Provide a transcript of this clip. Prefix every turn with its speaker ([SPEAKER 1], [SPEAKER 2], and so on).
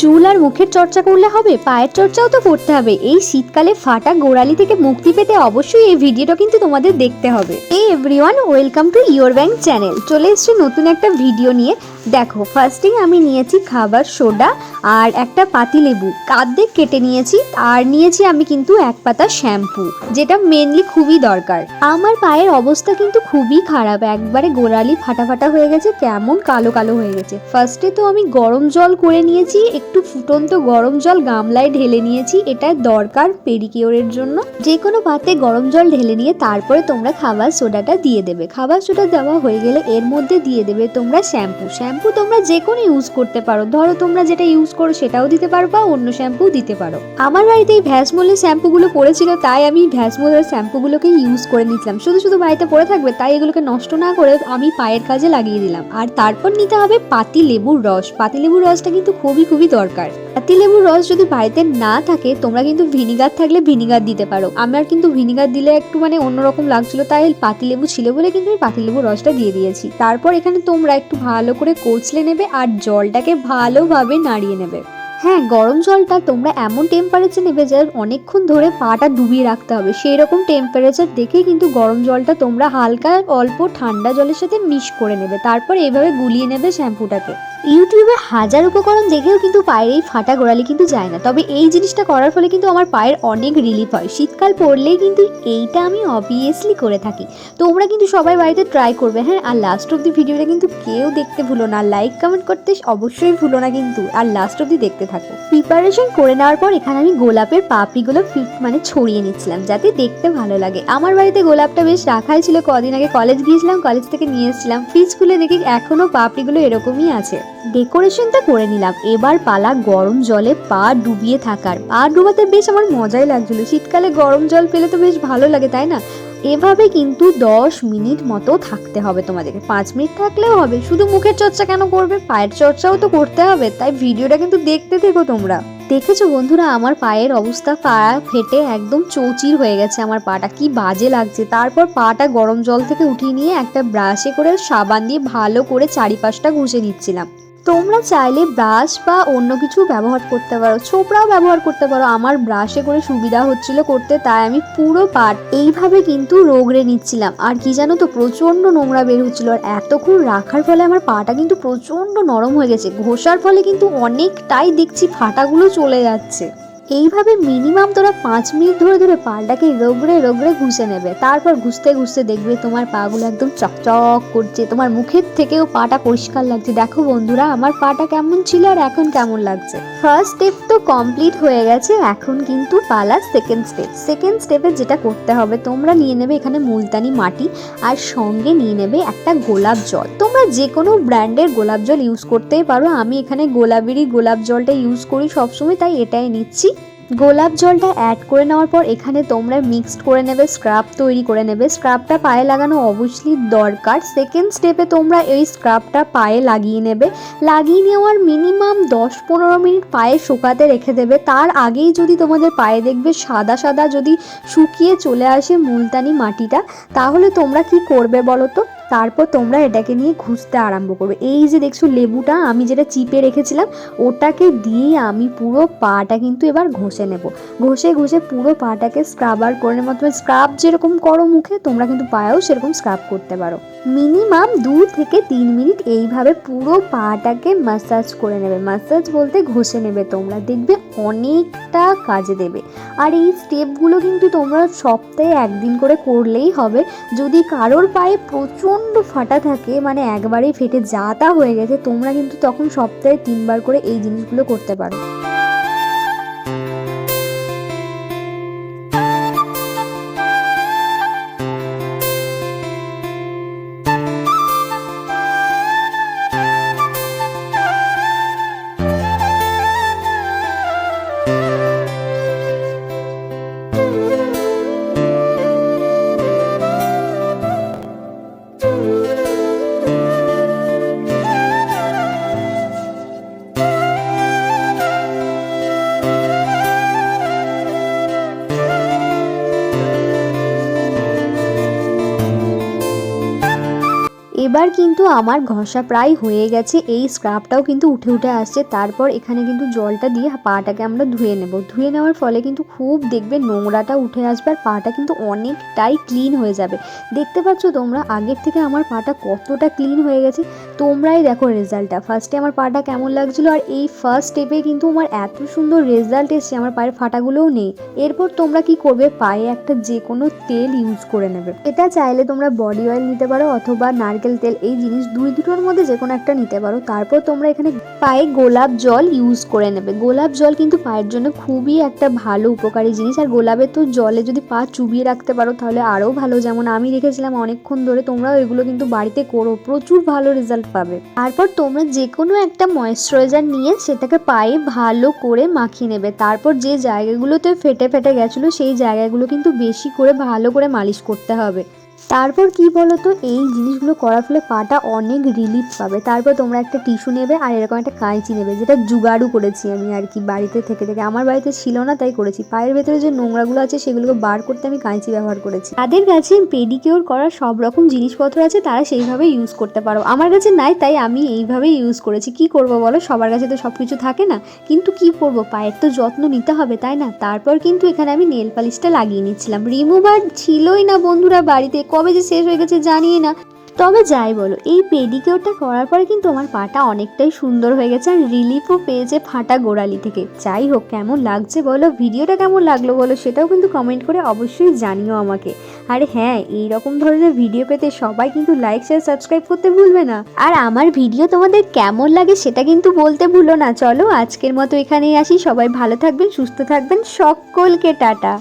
[SPEAKER 1] চুল আর মুখের চর্চা করলে হবে? পায়ের চর্চাও তো করতে হবে। এই শীতকালে ফাটা গোড়ালি থেকে মুক্তি পেতে অবশ্যই এই ভিডিওটা কিন্তু তোমাদের দেখতে হবে। এই everyone welcome to your bank channel চলে এসেছি নতুন একটা ভিডিও নিয়ে। দেখো ফার্স্টেই আমি নিয়েছি খাবার সোডা আর একটা পাতিলেবু কার্দেক কেটে নিয়েছি, আর নিয়েছি আমি কিন্তু এক পাতা শ্যাম্পু, যেটা মেনলি খুবই দরকার। আমার পায়ের অবস্থা কিন্তু খুবই খারাপ। একবারে গোড়ালি ফাটা ফাটা হয়ে গেছে, কেমন কালো কালো হয়ে গেছে। ফার্স্টে তো আমি গরম জল করে নিয়েছি, একটু ফুটন্ত গরম জল গামলায় ঢেলে নিয়েছি, এটা দরকার পেডিকিওরের জন্য। যে কোনো পাতে গরম জল ঢেলে নিয়ে তারপরে তোমরা খাবার সোডাটা দিয়ে দেবে। খাবার সোডা দেওয়া হয়ে গেলে এর মধ্যে দিয়ে দেবে তোমরা শ্যাম্পু। শ্যাম্পু তোমরা যে কোনো ইউজ করতে পারো। ধরো তোমরা যেটা ইউজ করো সেটাও দিতে পারো বা অন্য শ্যাম্পু দিতে পারো। আমার বাড়িতে এই ভ্যাসমলের শ্যাম্পুগুলো পড়েছিল, তাই আমি ভ্যাসমলের শ্যাম্পুগুলোকে ইউজ করে নিয়েছিলাম। শুধু শুধু বাড়িতে পড়ে থাকবে, তাই এগুলোকে নষ্ট না করে আমি পায়ের কাজে লাগিয়ে দিলাম। আর তারপর নিতে হবে পাতি লেবুর রস। পাতি লেবুর রসটা কিন্তু খুবই খুবই দরকার। পাতি লেবুর রস যদি বাড়িতে না থাকে, তোমরা কিন্তু ভিনিগার থাকলে ভিনিগার দিতে পারো। আমার কিন্তু ভিনিগার দিলে একটু মানে অন্যরকম লাগছিল, তাই পাতি লেবু ছিল বলে কিন্তু আমি পাতি লেবুর রসটা দিয়ে দিয়েছি। তারপর এখানে তোমরা একটু ভালো করে কোচলে নেবে আর জলটাকে ভালোভাবে নাড়িয়ে নেবে। হ্যাঁ গরম জলটা তোমরা এমন টেম্পারেচার নেবে যে অনেকক্ষণ ধরে পাটা ডুবিয়ে রাখতে হবে। সেই রকম টেম্পারেচার দেখে কিন্তু গরম জলটা তোমরা হালকা অল্প ঠান্ডা জলের সাথে মিশ করে নেবে। তারপর এইভাবে গুলিয়ে নেবে শ্যাম্পুটাকে। ইউটিউবে হাজার উপকরণ দেখেও কিন্তু পায়ের এই ফাটা গোড়ালি কিন্তু যায় না। তবে এই জিনিসটা করার ফলে কিন্তু আমার পায়ের অনেক রিলিফ হয়। শীতকাল পড়লেই কিন্তু এইটা আমি অবভিয়াসলি করে থাকি। তোমরা কিন্তু সবাই বাড়িতে ট্রাই করবে। হ্যাঁ আর লাস্ট অব্দি ভিডিওটা কিন্তু কেউ দেখতে ভুলো না। লাইক কমেন্ট করতে অবশ্যই ভুলো না কিন্তু। আর লাস্ট অব্দি দেখতে থাকো প্রিপারেশন করে নেওয়ার পর এখানে আমি গোলাপের পাপড়িগুলো ফি- মানে ছড়িয়ে নিচ্ছিলাম, যাতে দেখতে ভালো লাগে। আমার বাড়িতে গোলাপটা বেশ রাখাই ছিল, কদিন আগে কলেজ গিয়েছিলাম কলেজ থেকে নিয়ে এসেছিলাম। ফ্রিজ খুলে দেখি এখনও পাপড়িগুলো এরকমই আছে। ডেকোরেশনটা করে নিলাম। এবার পালা গরম জলে পা ডুবিয়ে থাকার। পা ডুবাতে বেশ আমার মজাই লাগছিল। শীতকালে গরম জল পেলে তো বেশ ভালো লাগে, তাই না? এভাবে কিন্তু দশ মিনিট মতো থাকতে হবে তোমাদেরকে। পাঁচ মিনিট থাকলেও হবে। শুধু মুখের চর্চা কেন করবে? পায়ের চর্চাও তো করতে হবে। তাই ভিডিওটা কিন্তু দেখতে থেকো তোমরা। দেখেছ বন্ধুরা, আমার পায়ের অবস্থা পা ফেটে একদম চৌচির হয়ে গেছে আমার পাটা। কি বাজে লাগছে। তারপর পাটা গরম জল থেকে উঠিয়ে নিয়ে একটা ব্রাশে করে সাবান দিয়ে ভালো করে চারিপাশটা ঘষে নিচ্ছিলাম। তোমরা চাইলে ব্রাশ বা অন্য কিছু ব্যবহার করতে পারো। ছোপড়াও ব্যবহার করতে পারো। আমার ব্রাশে করে সুবিধা হচ্ছিল করতে, তাই আমি পুরো পাট এইভাবে কিন্তু রোগড়ে নিচ্ছিলাম। আর কি জানো তো, প্রচণ্ড নোংরা বের হচ্ছিল। আর এতক্ষণ রাখার ফলে আমার পাটা কিন্তু প্রচণ্ড নরম হয়ে গেছে। ঘষার ফলে কিন্তু অনেকটাই দেখছি ফাটাগুলো চলে যাচ্ছে। এইভাবে মিনিমাম তোরা পাঁচ মিনিট ধরে ধরে পাটাকে রোগড়ে রোগড়ে ঘুষে নেবে। তারপর ঘুষতে ঘুষতে দেখবে তোমার পাগুলো একদম চকচক করছে, তোমার মুখের থেকেও পাটা পরিষ্কার লাগছে। দেখো বন্ধুরা, আমার পাটা কেমন ছিল আর এখন কেমন লাগছে? ফার্স্ট স্টেপ তো কমপ্লিট হয়ে গেছে, এখন কিন্তু পালা সেকেন্ড স্টেপ সেকেন্ড স্টেপে যেটা করতে হবে, তোমরা নিয়ে নেবে এখানে মুলতানি মাটি আর সঙ্গে নিয়ে নেবে একটা গোলাপ জল। তোমরা যে কোনো ব্র্যান্ডের গোলাপ জল ইউজ করতেই পারো। আমি এখানে গোলাপেরই গোলাপ জলটা ইউজ করি সবসময়, তাই এটাই নিচ্ছি। গোলাপ জলটা অ্যাড করে নেওয়ার পর এখানে তোমরা মিক্সড করে নেবে স্ক্রাব তৈরি করে নেবে। স্ক্রাবটা পায়ে লাগানো অবশ্যই দরকার। সেকেন্ড স্টেপে তোমরা এই স্ক্রাবটা পায়ে লাগিয়ে নেবে। লাগিয়ে নেওয়ার মিনিমাম দশ পনেরো মিনিট পায়ে শুকাতে রেখে দেবে। তার আগেই যদি তোমাদের পায়ে দেখবে সাদা সাদা যদি শুকিয়ে চলে আসে মুলতানি মাটিটা, তাহলে তোমরা কি করবে বলো তো? তারপর তোমরা এটাকে নিয়ে ঘুষতে আরম্ভ করবে। এই যে দেখছ লেবুটা, আমি যেটা চিপে রেখেছিলাম, ওটাকে দিয়ে আমি পুরো পাটা কিন্তু এবার ঘষে নেব। ঘষে ঘষে পুরো পাটাকে স্ক্রাবার করে নেব। তুমি স্ক্রাব যেরকম করো মুখে, তোমরা কিন্তু পায়েও সেরকম স্ক্রাব করতে পারো। মিনিমাম দু থেকে তিন মিনিট এইভাবে পুরো পাটাকে মাসাজ করে নেবে। মাসাজ বলতে ঘষে নেবে তোমরা। দেখবে অনেকটা কাজে দেবে। আর এই স্টেপগুলো কিন্তু তোমরা সপ্তাহে একদিন করে করলেই হবে। যদি কারোর পায়ে প্রচণ্ড ফাটা থাকে মানে একবারেই ফেটে যা তা হয়ে গেছে, তোমরা কিন্তু তখন সপ্তাহে তিনবার করে এই জিনিসগুলো করতে পারো। এইবার কিন্তু আমার ঘষা প্রায় হয়ে গেছে। এই স্ক্রাবটাও কিন্তু উঠে উঠে আসছে। তারপর এখানে কিন্তু জলটা দিয়ে পাটাকে আমরা ধুয়ে নেব। ধুয়ে নেওয়ার ফলে কিন্তু খুব দেখবে নোংরাটা উঠে আসবে আর পাটা কিন্তু অনেকটাই ক্লিন হয়ে যাবে। দেখতে পাচ্ছ তোমরা, আগের থেকে আমার পাটা কতটা ক্লিন হয়ে গেছে? তোমরাই দেখো রেজাল্টটা ফার্স্টে আমার পাটা কেমন লাগছিল আর এই ফার্স্ট স্টেপে কিন্তু আমার এত সুন্দর রেজাল্ট এসছে। আমার পায়ের ফাটাগুলোও নেই। এরপর তোমরা কি করবে? পায়ে একটা যে কোনো তেল ইউজ করে নেবে। এটা চাইলে তোমরা বডি অয়েল নিতে পারো অথবা নারকেল তেল, এই জিনিস দুই দুটোর মধ্যে যে কোনো একটা নিতে পারো। তারপর তোমরা এখানে পায়ে গোলাপ জল ইউজ করে নেবে। গোলাপ জল কিন্তু পায়ের জন্য খুবই একটা ভালো উপকারী জিনিস। আর গোলাপের তো জলে যদি পা চুবিয়ে রাখতে পারো, তাহলে আরও ভালো। যেমন আমি রেখেছিলাম অনেকক্ষণ ধরে, তোমরাও এগুলো কিন্তু বাড়িতে করো, প্রচুর ভালো রেজাল্ট পাবে। তারপর তোমরা যে কোনো একটা ময়েশ্চারাইজার নিয়ে সেটাকে পায়ে ভালো করে মাখিয়ে নেবে। তারপর যে জায়গাগুলোতে ফেটে ফেটে গেছিল, সেই জায়গাগুলো কিন্তু বেশি করে ভালো করে মালিশ করতে হবে। তারপর কি বলো তো এই জিনিসগুলো করার ফলে পাটা অনেক রিলিফ পাবে। তারপর তোমরা একটা টিস্যু নেবে আর এরকম একটা কাঁচি নেবে, যেটা জুগাড়ু করেছি আমি আর কি বাড়িতে থেকে থেকে। আমার বাড়িতে ছিল না, তাই করেছি। পায়ের ভেতরে যে নোংরাগুলো আছে, সেগুলোকে বার করতে আমি কাঁচি ব্যবহার করেছি। তাদের কাছে পেডিকিওর করার সব রকম জিনিসপত্র আছে, তারা সেইভাবে ইউজ করতে পারো। আমার কাছে নাই, তাই আমি এইভাবেই ইউজ করেছি। কি করব বলো? সবার কাছে তো সব কিছু থাকে না। কিন্তু কি করব? পায়ের তো যত্ন নিতে হবে, তাই না? তারপর কিন্তু এখানে আমি নেল পালিশটা লাগিয়ে নিচ্ছিলাম। রিমুভার ছিলই না বন্ধুরা বাড়িতে। কবে যে শেষ হয়ে গেছে জানি না। তবে যাই বলো, এই পেডিকিওরটা করার পরে কিন্তু আমার পাটা অনেকটাই সুন্দর হয়ে গেছে আর রিলিফও পেয়েছে ফাটা গোড়ালি থেকে। যাই হোক, কেমন লাগছে বলো? ভিডিওটা কেমন লাগল বলো সেটাও কিন্তু কমেন্ট করে অবশ্যই জানিও আমাকে। আর হ্যাঁ এই রকম ধরনের ভিডিও পেতে সবাই কিন্তু লাইক শেয়ার সাবস্ক্রাইব করতে ভুলবে না। আর আমার ভিডিও তোমাদের কেমন লাগে সেটা কিন্তু বলতে ভুলো না। চলো, আজকের মতো এখানেই আসি। সবাই ভালো থাকবেন, সুস্থ থাকবেন। সকলকে টাটা।